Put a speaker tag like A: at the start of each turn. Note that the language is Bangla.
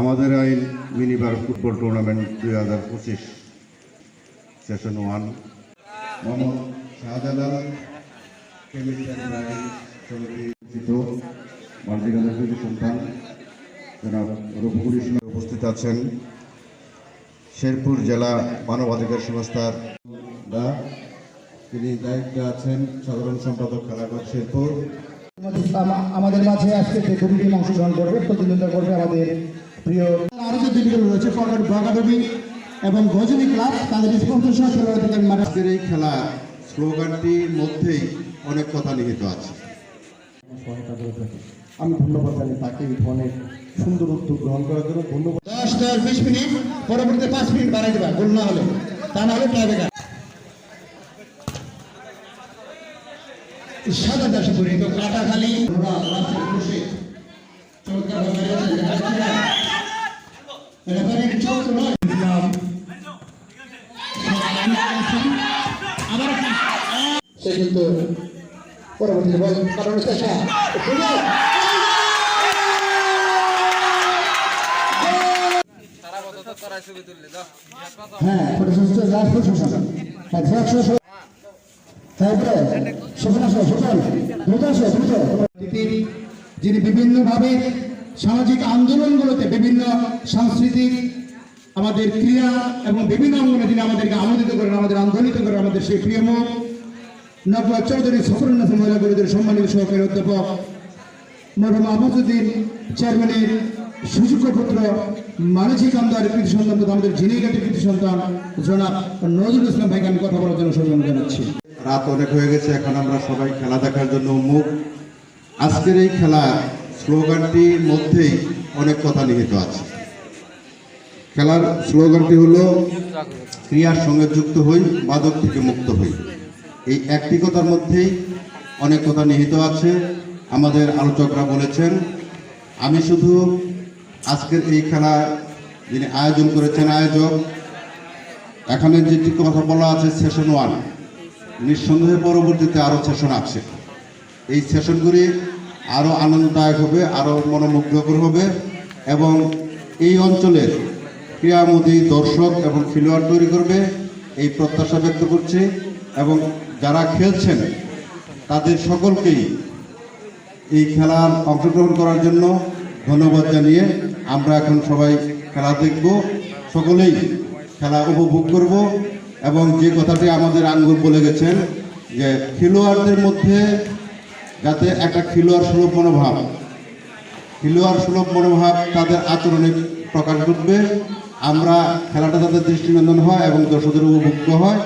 A: আমাদের আইন মিনিবার ফুটবল টুর্নামেন্ট দুই হাজার পঁচিশ সেশন ওয়ান। মোহাম্মদ শাহজালাল সন্তান উপস্থিত আছেন। শেরপুর জেলা মানবাধিকার সংস্থার তিনি দায়িত্বে আছেন সাধারণ সম্পাদক খেলাঘর শেরপুর।
B: আমাদের মাঝে আজকে অংশগ্রহণ করবে প্রতিযোগিতা করবে আমাদের প্রিয় আরও যে দিদিগুলো রয়েছে ফরওয়ার্ড এবং গজনী ক্লাব তাদের স্পন্সরশিপ খেলোয়াড় থেকে
A: আজকের এই খেলা স্লোগানটির মধ্যেই অনেক কথা নিহিত আছে।
B: আমি ধন্যবাদ জানাই তাকে ধরনের সুন্দর উদ্যোগ গ্রহণ করার জন্য। ধন্যবাদ। দশ দশ বিশ মিনিট পরবর্তীতে পাঁচ মিনিট বাড়াই দেবা গোল না হলে। তা না হলে টাইবেকার সাদা দাসে পরিণত কাটাখালি। চমৎকার। রেফারির চোখ নয় সে কিন্তু পরবর্তী বল কাটানোর চেষ্টা সুযোগ হ্যাঁ প্রশাসন হ্যাঁ ঝাঁক শোষণ তারপরে শোষণ আসো শোষণ দ্রুত দ্রুত যিনি বিভিন্নভাবে সামাজিক আন্দোলনগুলোতে বিভিন্ন সাংস্কৃতিক আমাদের ক্রিয়া এবং বিভিন্ন অঙ্গনে তিনি আমাদেরকে আমোদিত করেন, আমাদের আন্দোলিত করেন, আমাদের সেই প্রিয় মুখ। নবুয়া চৌধুরী সফরুন্নাথ মহিলা পরিষদের সম্মানিত সহকারী অধ্যাপক মরহুম আহমদুদ্দিন চেয়ারম্যানের সুযোগ্য পুত্র মানসিক আমদার কৃতি সন্তান আমাদের ঝিনিঘাটি কৃতি সন্তান জনাব নজরুল ইসলাম ভাইকে আমি কথা বলার জন্য সম্মান জানাচ্ছি।
A: রাত অনেক হয়ে গেছে, এখন আমরা সবাই খেলা দেখার জন্য উন্মুখ আজকের এই খেলা স্লোগানটির মধ্যেই অনেক কথা নিহিত আছে। খেলার স্লোগানটি হলো, ক্রিয়ার সঙ্গে যুক্ত হই মাদক থেকে মুক্ত হই। এই একটি কথার মধ্যেই অনেক কথা নিহিত আছে। আমাদের আলোচকরা বলেছেন, আমি শুধু আজকের এই খেলা যিনি আয়োজন করেছেন আয়োজক, এখানে যেটি কথা বলা আছে, সেশন ওয়ান। নিঃসন্দেহে পরবর্তীতে আরও সেশন আছে। এই সেশনগুলি আরও আনন্দদায়ক হবে আরও মনোমুগ্ধকর হবে এবং এই অঞ্চলের ক্রীড়ামোদী দর্শক এবং খেলোয়াড় তৈরি করবে এই প্রত্যাশা ব্যক্ত করছি এবং যারা খেলছেন, তাদের সকলকেই এই খেলার অংশগ্রহণ করার জন্য ধন্যবাদ জানিয়ে আমরা এখন সবাই খেলা দেখব, সকলেই খেলা উপভোগ করব এবং যে কথাটি আমাদের আঙ্গুর বলে গেছেন যে খেলোয়াড়দের মধ্যে যাতে একটা খেলোয়াড় সুলভ মনোভাব, খেলোয়াড় সুলভ মনোভাব তাদের আচরণে প্রকাশ ঘটবে। আমরা খেলাটা তাদের দৃষ্টিনন্দন হয় এবং দর্শকদের উপভোগ্য হয়।